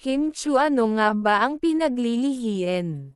Kim Chu ano nga ba ang pinaglilihian?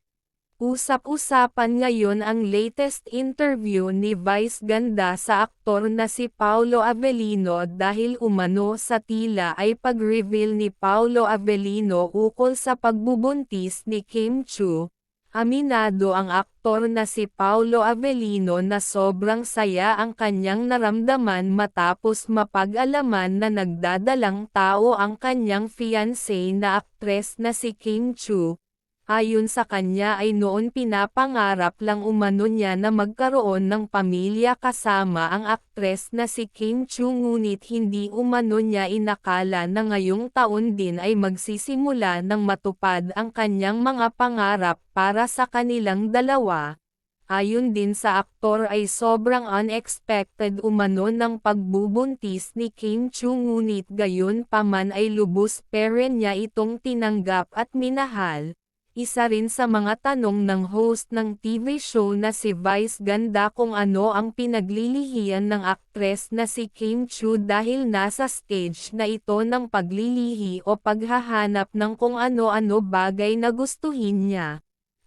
Usap-usapan ngayon ang latest interview ni Vice Ganda sa aktor na si Paolo Avellino dahil umano sa tila ay pag-reveal ni Paolo Avellino ukol sa pagbubuntis ni Kim Chu, Aminado ang aktor na si Paolo Avellino na sobrang saya ang kanyang naramdaman matapos mapag-alaman na nagdadalang tao ang kanyang fiancé na aktres na si Kim Chu. Ayon sa kanya ay noon pinapangarap lang umano niya na magkaroon ng pamilya kasama ang aktres na si Kim Chu ngunit hindi umano niya inakala na ngayong taon din ay magsisimula ng matupad ang kanyang mga pangarap para sa kanilang dalawa. Ayon din sa aktor ay sobrang unexpected umano ng pagbubuntis ni Kim Chu ngunit gayon pa man ay lubos pere niya itong tinanggap at minahal. Isa rin sa mga tanong ng host ng TV show na si Vice Ganda kung ano ang pinaglilihian ng aktres na si Kim Chu dahil nasa stage na ito ng paglilihi o paghahanap ng kung ano-ano bagay na gustuhin niya.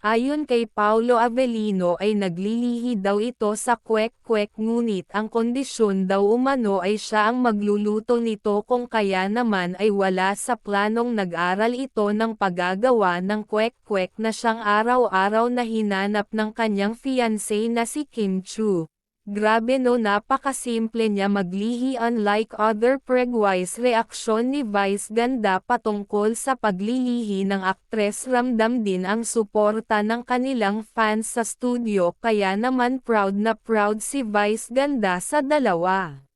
Ayon kay Paulo Avellino ay naglilihi daw ito sa kwek-kwek ngunit ang kondisyon daw umano ay siya ang magluluto nito kung kaya naman ay wala sa planong nag-aral ito ng paggagawa ng kwek-kwek na siyang araw-araw na hinanap ng kanyang fiancé na si Kim Chu. Grabe no napakasimple niya maglihi unlike other pregwise reaksyon ni Vice ganda patungkol sa paglilihi ng aktres ramdam din ang suporta ng kanilang fans sa studio kaya naman proud na proud si Vice ganda sa dalawa.